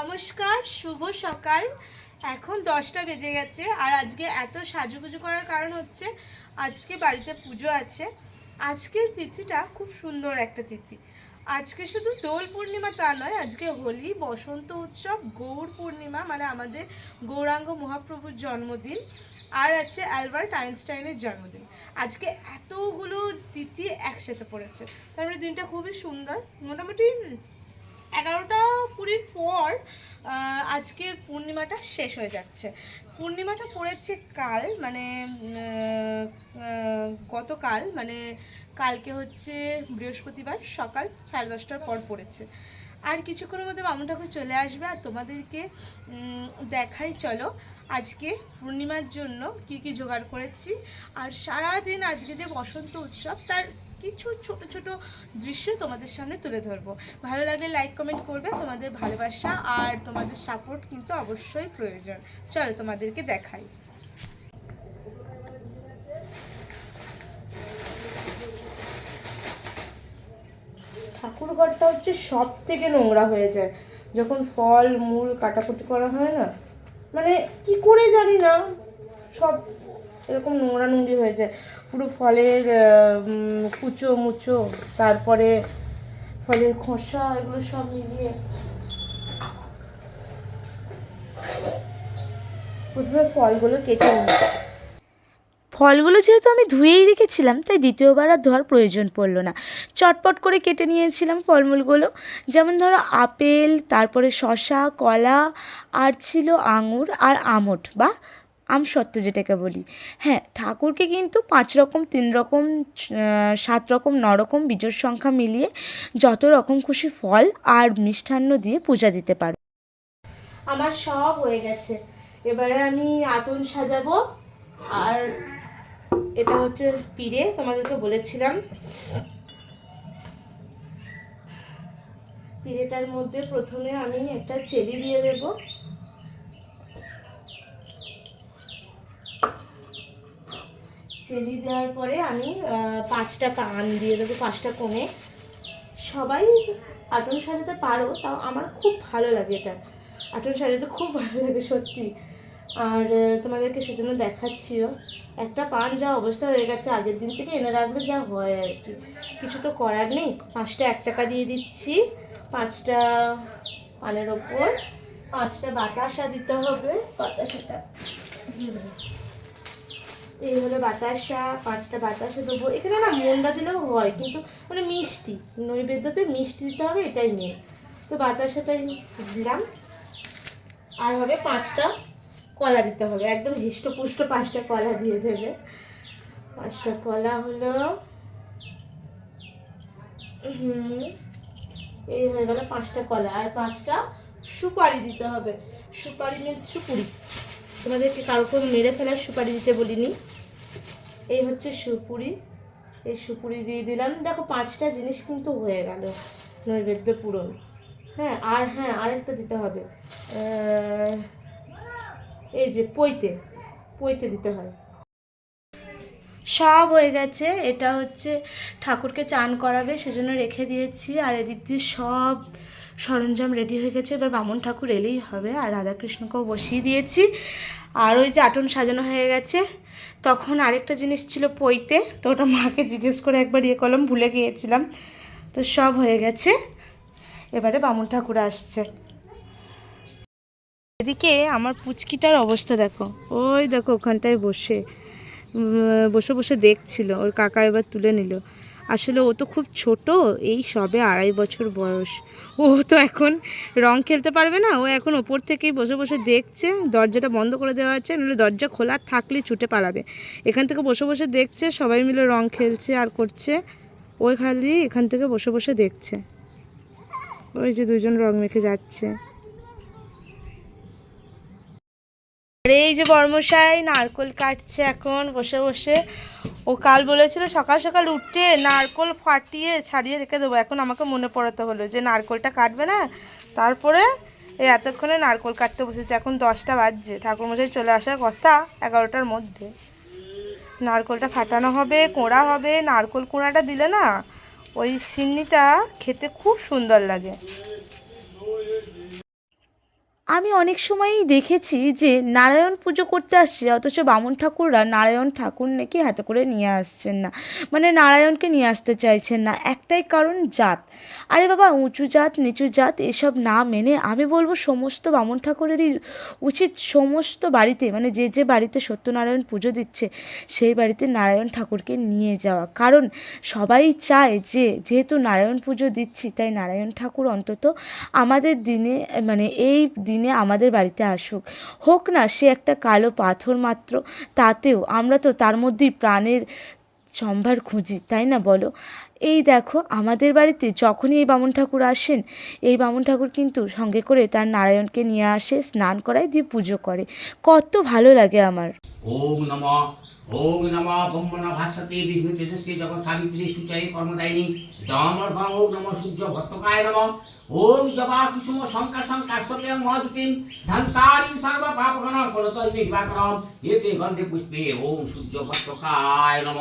নমস্কার, শুভ সকাল। এখন দশটা বেজে গেছে আর আজকে এত সাজুগুজু করার কারণ হচ্ছে আজকে বাড়িতে পুজো আছে। আজকের তিথিটা খুব সুন্দর একটা তিথি। আজকে শুধু দোল পূর্ণিমা তা নয়, আজকে হোলি, বসন্ত উৎসব, গৌর পূর্ণিমা মানে আমাদের গৌরাঙ্গ মহাপ্রভুর জন্মদিন আর আছে অ্যালবার্ট আইনস্টাইনের জন্মদিন। আজকে এতগুলো তিথি একসাথে পড়েছে। তারপরে দিনটা খুবই সুন্দর। মোটামুটি এগারোটা কুড়ির পর আজকের পূর্ণিমাটা শেষ হয়ে যাচ্ছে। পূর্ণিমাটা পড়েছে কাল মানে গতকাল মানে কালকে হচ্ছে বৃহস্পতিবার, সকাল সাড়ে দশটার পর পড়েছে। আর কিছুক্ষণের মধ্যে বামুন ঠাকুর চলে আসবে, আর তোমাদেরকে দেখাই, চলো, আজকে পূর্ণিমার জন্য কি কি জোগাড় করেছি। আর সারাদিন আজকে যে বসন্ত উৎসব, তার কিছু ছোট ছোট দৃশ্য তোমাদের সামনে তুলে ধরবো। ভালো লাগলে লাইক কমেন্ট করবে, তোমাদের ভালোবাসা আর তোমাদের সাপোর্ট কিন্তু অবশ্যই প্রয়োজন। চলো তোমাদেরকে দেখাই। ঠাকুর ঘরটা হচ্ছে সব থেকে নোংরা হয়ে যায়। যখন ফল, মূল কাটাকুটি করা হয় না মানে কি করে জানি না, সব এরকম নোংরা নোংরি হয়ে যায়। পুরো ফলের কুচো মুচো, তারপরে ফলের খোসা, এগুলো সব মিলিয়ে। প্রথমে ফলগুলো কেটে নিই। ফলগুলো যেহেতু আমি ধুয়েই রেখেছিলাম, তাই দ্বিতীয়বার আর ধোয়ার প্রয়োজন পড়ল না। চটপট করে কেটে নিয়েছিলাম ফলমূলগুলো। যেমন ধরো আপেল, তারপরে শশা কলা, আর ছিল আঙুর আর আমট, বা আমসত্ত্ব যেটাকে বলি। হ্যাঁ ঠাকুরকে কিন্তু পাঁচ রকম, তিন রকম সাত রকম, ন রকম বীজের সংখ্যা মিলিয়ে যত রকম খুশি ফল আর মিষ্টান্ন দিয়ে পূজা দিতে পারো। আমার সব হয়ে গেছে। এবারে আমি আটন সাজাবো। আর এটা হচ্ছে পিড়ে তোমাদেরকে বলেছিলাম। পিড়েটার মধ্যে প্রথমে আমি একটা চেরি দিয়ে দেব। চেরি দেওয়ার পরে আমি পাঁচটা পান দিয়ে দেবো, পাঁচটা কোণে। সবাই আটন সাজাতে পারো, তাও আমার খুব ভালো লাগে এটা। আটন সাজাতে খুব ভালো লাগে, সত্যি। আর তোমাদেরকে সেজন্য দেখাচ্ছিও। একটা পান যা অবস্থা হয়ে গেছে, আগের দিন থেকে এনে রাখলে যা হয় আর কি। কিছু তো করার নেই। পাঁচটা এক টাকা দিয়ে দিচ্ছি। পাঁচটা পানের ওপর। পাঁচটা বাতাসা দিতে হবে। বাতাসাটা। এই হলো বাতাসা পাঁচটা বাতাসা দেবো। এখানে না মন্ডা দিলেও হয়, কিন্তু মানে মিষ্টি। নৈবেদ্যতে মিষ্টি দিতে হবে, এটাই মেন তো বাতাসাটাই দিলাম। আর হবে পাঁচটা কলা দিতে হবে। একদম হৃষ্টপুষ্ট পাঁচটা কলা দিয়ে দেবে। পাঁচটা কলা হলো, হুম, এই হয়ে গেল পাঁচটা কলা। আর পাঁচটা সুপারি দিতে হবে। সুপারি মিন্স সুপুরি। তোমাদেরকে কারও কোনো মেরে ফেলার সুপারি দিতে বলিনি। এই হচ্ছে সুপুরি। এই সুপুরি দিয়ে দিলাম। দেখো পাঁচটা জিনিস কিন্তু হয়ে গেল নৈবেদ্য পূরণ। হ্যাঁ আর হ্যাঁ আরেকটা দিতে হবে। এই যে পইতে পইতে দিতে হয়। সব হয়ে গেছে। এটা হচ্ছে ঠাকুরকে চান করাবে, সেজন্য রেখে দিয়েছি। আর এদিক দিয়ে সব সরঞ্জাম রেডি হয়ে গেছে। এবার বামন ঠাকুর এলেই হবে। আর রাধাকৃষ্ণকেও বসিয়ে দিয়েছি। আর ওই যে আটন সাজানো হয়ে গেছে। তখন আরেকটা জিনিস ছিল পইতে। তো ওটা মাকে জিজ্ঞেস করে একবার ইয়ে করলাম, ভুলে গিয়েছিলাম। তো সব হয়ে গেছে। এবারে বামন ঠাকুর আসছে। এদিকে আমার পুচকিটার অবস্থা দেখো। ওই দেখো ওখানটায় বসে। বসে বসে দেখছিল। ওর কাকা এবার তুলে নিল। আসলে ও তো খুব ছোট, এই সবে আড়াই বছর বয়স। ও তো এখন রং খেলতে পারবে না, ও এখন ওপর থেকেই বসে বসে দেখছে, দরজাটা বন্ধ করে দেওয়া আছে, নাহলে দরজা খোলা থাকলে ছুটে পালাবে। এখান থেকে বসে বসে দেখছে, সবাই মিলে রং খেলছে আর করছে ওই খালি এখান থেকে বসে বসে দেখছে। ওই যে দুজন রং মেখে যাচ্ছে। আর এই যে বর্মশাই, নারকোল কাটছে এখন বসে বসে। ও কাল বলেছিল সকাল সকাল উঠে নারকোল ফাটিয়ে ছাড়িয়ে রেখে দেবো। এখন আমাকে মনে পড়াতে হলো যে নারকোলটা কাটবে না? তারপরে এই এতক্ষণে নারকোল কাটতে বসেছে। এখন দশটা বাজছে। ঠাকুরমশাই চলে আসার কথা এগারোটার মধ্যে। নারকোলটা ফাটানো হবে, কোঁড়া হবে। নারকোল কোঁড়াটা দিলে না ওই সিন্নিটা খেতে খুব সুন্দর লাগে। আমি অনেক সময়ই দেখেছি যে নারায়ণ পুজো করতে আসছে, অথচ বামুন ঠাকুররা নারায়ণ ঠাকুর নাকি হাতে করে নিয়ে আসছেন না। মানে নারায়ণকে নিয়ে আসতে চাইছেন না, একটাই কারণ জাত। আরে বাবা, উঁচু জাত, নিচু জাত, এসব না মেনে আমি বলব সমস্ত বামুন ঠাকুরেরই উচিত সমস্ত বাড়িতে মানে যে যে বাড়িতে সত্যনারায়ণ পুজো দিচ্ছে, সেই বাড়িতে নারায়ণ ঠাকুরকে নিয়ে যাওয়া। কারণ সবাই চায় যে, যেহেতু নারায়ণ পুজো দিচ্ছি, তাই নারায়ণ ঠাকুর অন্তত আমাদের দিনে মানে এই দিনে আমাদের বাড়িতে আসুক। হোক না, সে একটা কালো পাথর মাত্র, তাতেও আমরা তো তার মধ্যেই প্রাণের সম্ভার খুঁজি, তাই না বলো? এই দেখো, আমাদের বাড়িতে যখনই এই বামুন ঠাকুর আসেন, এই বামুন ঠাকুর কিন্তু সঙ্গে করে তার নারায়ণকে নিয়ে আসে, স্নান করায়, দিয়ে পুজো করে। কত ভালো লাগে আমার। ওম নম ওম নম ব্রহ্মণ ভাস্বতে বিষ্ণু তেজস্বী জগৎ সাবিত্রী সুচারী কর্মদায়িনী ওম নম সূর্য নম। ওম জবা কুসুম শঙ্কা শঙ্কাশ্বতে মধুতিম ধন্তারিং সর্ব দিবাকরম এতে গন্ধে পুষ্পে ওম সূর্য নম।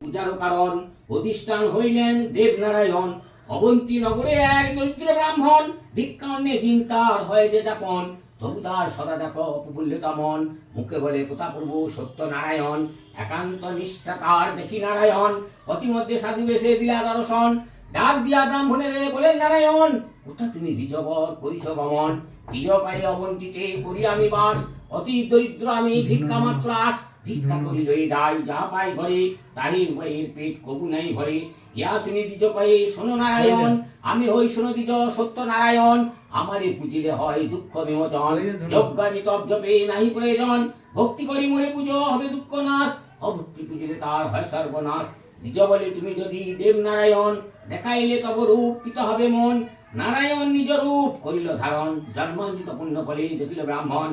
পূজার কারণ। প্রতিষ্ঠান হইলেন দেবনারায়ণ। অবন্তী নগরে এক দরিদ্র ব্রাহ্মণ ভিক্ষান্নে দিন তার হয় যে যাপন। তবুদার সদা দেখ প্রফুল্লিত মন মুখে বলে কোথা প্রভু সত্য নারায়ণ একান্ত নিষ্ঠা তার দেখি নারায়ণ। অতিমধ্যে সাধু বেশে দিলা দর্শন। ডাক দিয়া ব্রাহ্মণের বলেন নারায়ণ। কোথা তুমি দ্বিজবর করিছ গমন দ্বিজ পাই অবন্তিতে করি আমি বাস। অতি দরিদ্র আমি ভিক্ষা মাত্র আস। ভিক্ষা করি লয়ে যাই যা পাই ঘরে। তাহির বইয়ের পেট কবু নাই ভরে। ইয়াসিনী দ্বিজ পাই শোনো নারায়ণ। আমি হই শোনো দ্বিজ সত্য নারায়ণ আমারে পুজিলে হয় দুঃখ বিমোচন। যজ্ঞানি তপ জপে নাহি প্রয়োজন। ভক্তি করি মরে পুজো হবে দুঃখ নাশ। অভক্তি পুজিলে তার হয় সর্বনাশ। দ্বিজ বলে তুমি যদি দেব নারায়ণ দেখাইলে তব রূপ পিত হবে মন। নারায়ণ নিজ রূপ করিল ধারণ, জন্মাঞ্জিত পুণ্য বলে দেখিল ব্রাহ্মণ।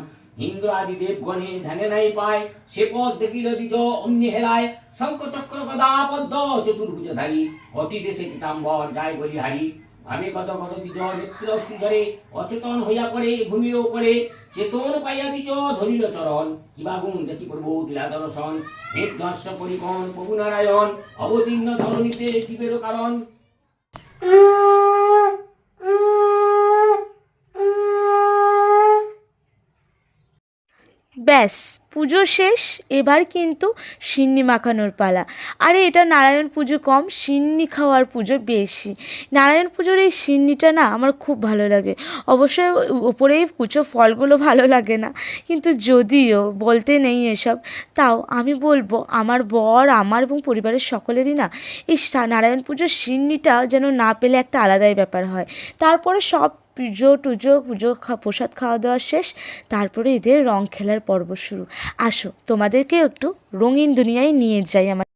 ইন্দ্র আদি দেব গণে ধ্যানে নাই পায়, সে পদ দেখিল দ্বিজ অমনি হেলায়। শঙ্খ চক্র গদা পদ্ম চতুর্ভুজধারী, অতি দেশে পিতাম্বর যায় বলি হারি। আমি কত কত বিজয় নেত্র সুজরে অচেতন হইয়া পড়ে ভূমির উপরে চেতন পাইয়া বিচ ধরিল চরণ। কিবা গুণ দেখি প্রভু দিলা দর্শন মেঘ দর্শ পরিকণ প্রভু নারায়ণ, অবতীর্ণ ধরণীতে জীবের কারণ। ব্যাস, পুজো শেষ, এবার কিন্তু সিন্নি মাখানোর পালা। আরে, এটা নারায়ণ পুজো কম, সিন্নি খাওয়ার পুজো বেশি। নারায়ণ পুজোর এই সিন্নিটা না আমার খুব ভালো লাগে। অবশ্যই ওপরে কুচো ফলগুলো ভালো লাগে না। কিন্তু যদিও বলতে নেই এসব, তাও আমি বলব, আমার বর, আমার এবং পরিবারের সকলেরই না এই নারায়ণ পুজোর সিন্নিটা যেন না পেলে একটা আলাদাই ব্যাপার হয়। তারপরে সব পুজো টুজো, পুজো প্রসাদ খাওয়া দাওয়া শেষ, তারপরে এদের রং খেলার পর্ব শুরু। আসো, তোমাদেরকে একটু রঙিন দুনিয়ায় নিয়ে যাই আমার।